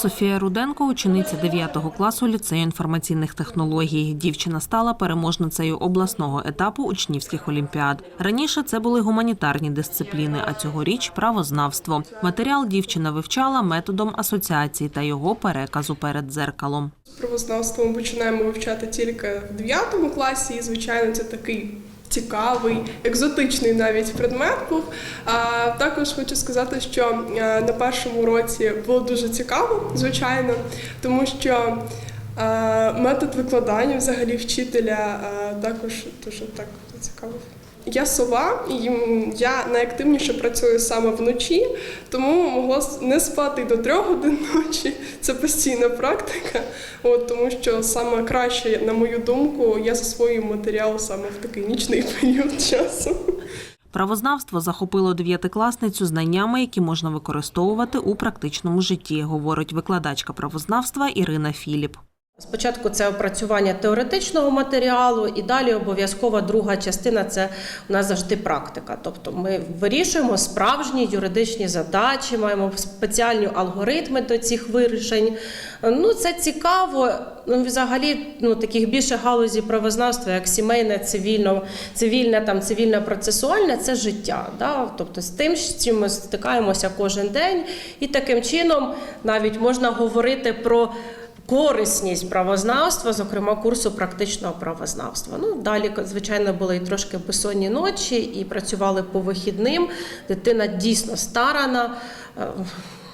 Софія Руденко, учениця 9 класу ліцею інформаційних технологій. Дівчина стала переможницею обласного етапу учнівських олімпіад. Раніше це були гуманітарні дисципліни, а цьогоріч правознавство. Матеріал дівчина вивчала методом асоціації та його переказу перед дзеркалом. Правознавство ми починаємо вивчати тільки в 9 класі, і звичайно, це такий цікавий, екзотичний навіть предмет був. А також хочу сказати, що на першому році було дуже цікаво, звичайно, тому що метод викладання взагалі вчителя також дуже так цікавий. Я сова, і я найактивніше працюю саме вночі, тому могла не спати до трьох годин ночі. Це постійна практика. От тому що саме краще, на мою думку, я засвоюю матеріал саме в такий нічний період часу. Правознавство захопило дев'ятикласницю знаннями, які можна використовувати у практичному житті, говорить викладачка правознавства Ірина Філіп. Спочатку це опрацювання теоретичного матеріалу, і далі обов'язкова друга частина це у нас завжди практика. Тобто ми вирішуємо справжні юридичні задачі, маємо спеціальні алгоритми до цих вирішень. Ну це цікаво. Ну, взагалі, ну таких більше галузі правознавства, як сімейне, цивільно, цивільне, там цивільне процесуальне, це життя. Да? Тобто з тим, з чим ми стикаємося кожен день, і таким чином навіть можна говорити про корисність правознавства, зокрема курсу практичного правознавства. Ну далі, звичайно, були і трошки безсонні ночі, і працювали по вихідним. Дитина дійсно старана.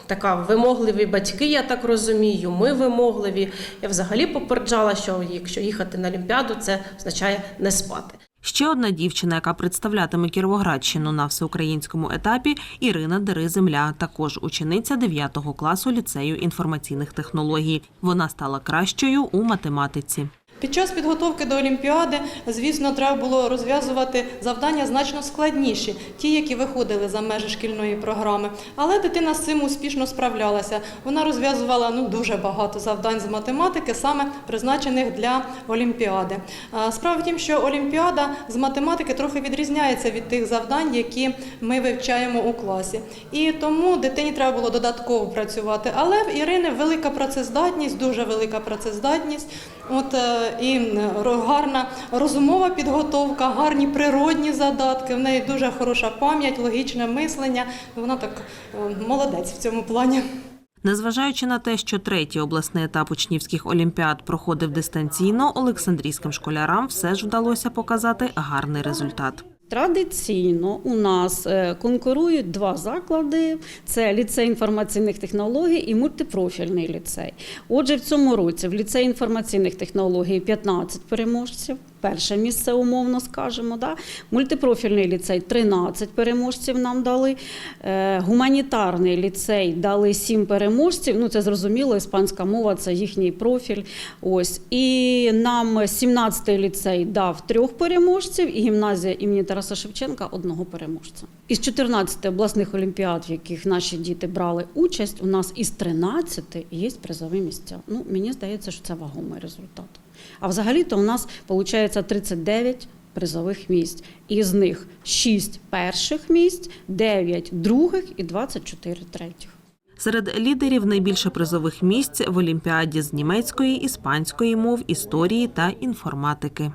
Така вимогливі батьки, я так розумію. Ми вимогливі. Я взагалі попереджала, що якщо їхати на Олімпіаду, це означає не спати. Ще одна дівчина, яка представлятиме Кіровоградщину на всеукраїнському етапі, Ірина Дери-Земля, також учениця 9 класу ліцею інформаційних технологій. Вона стала кращою у математиці. Під час підготовки до Олімпіади, звісно, треба було розв'язувати завдання значно складніші, ті, які виходили за межі шкільної програми. Але дитина з цим успішно справлялася. Вона розв'язувала ну дуже багато завдань з математики, саме призначених для Олімпіади. Справа в тім, що Олімпіада з математики трохи відрізняється від тих завдань, які ми вивчаємо у класі. І тому дитині треба було додатково працювати. Але в Ірини велика працездатність, дуже велика працездатність. От е, і гарна розумова підготовка, гарні природні задатки. В неї дуже хороша пам'ять, логічне мислення. Вона так е, молодець в цьому плані. Незважаючи на те, що третій обласний етап учнівських олімпіад проходив дистанційно, олександрійським школярам все ж вдалося показати гарний результат. Традиційно у нас е, конкурують два заклади: це ліцей інформаційних технологій і мультипрофільний ліцей. Отже, в цьому році в ліцеї інформаційних технологій 15 переможців. Перше місце умовно скажемо. Да? Мультипрофільний ліцей 13 переможців нам дали. Е, Гуманітарний ліцей дали 7 переможців. Ну це зрозуміло, іспанська мова це їхній профіль. Ось і нам 17-й ліцей дав трьох переможців, і гімназія імені Тараса Шевченка одного переможця. Із 14 обласних олімпіад, в яких наші діти брали участь, у нас із 13 є призові місця. Ну мені здається, що це вагомий результат. А взагалі-то у нас виходить 39 призових місць. Із них 6 перших місць, 9 других і 24 третіх. Серед лідерів найбільше призових місць в олімпіаді з німецької, іспанської мов, історії та інформатики.